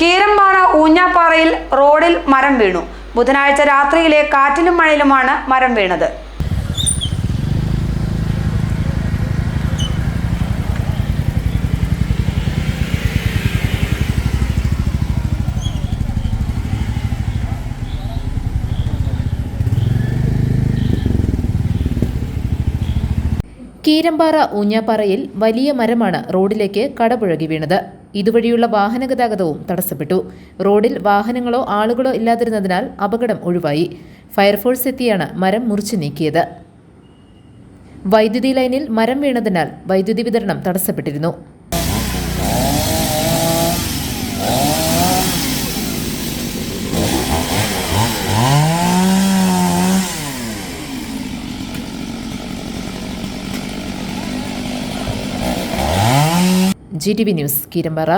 കീരമ്പാറ ഊഞ്ഞാപ്പാറയിൽ റോഡിൽ മരം വീണു. ബുധനാഴ്ച രാത്രിയിലെ കാറ്റിലും മഴയിലുമാണ് മരം വീണത്. കീരമ്പാറ ഊഞ്ഞാപ്പാറയിൽ വലിയ മരമാണ് റോഡിലേക്ക് കടപുഴകി വീണത്. ഇതുവഴിയുള്ള വാഹന ഗതാഗതവും തടസ്സപ്പെട്ടു. റോഡിൽ വാഹനങ്ങളോ ആളുകളോ ഇല്ലാതിരുന്നതിനാൽ അപകടം ഒഴിവായി. ഫയർഫോഴ്സ് എത്തിയാണ് മരം മുറിച്ചു നീക്കിയത്. വൈദ്യുതി ലൈനിൽ മരം വീണതിനാൽ വൈദ്യുതി വിതരണം തടസ്സപ്പെട്ടിരുന്നു. G T V news Keerampara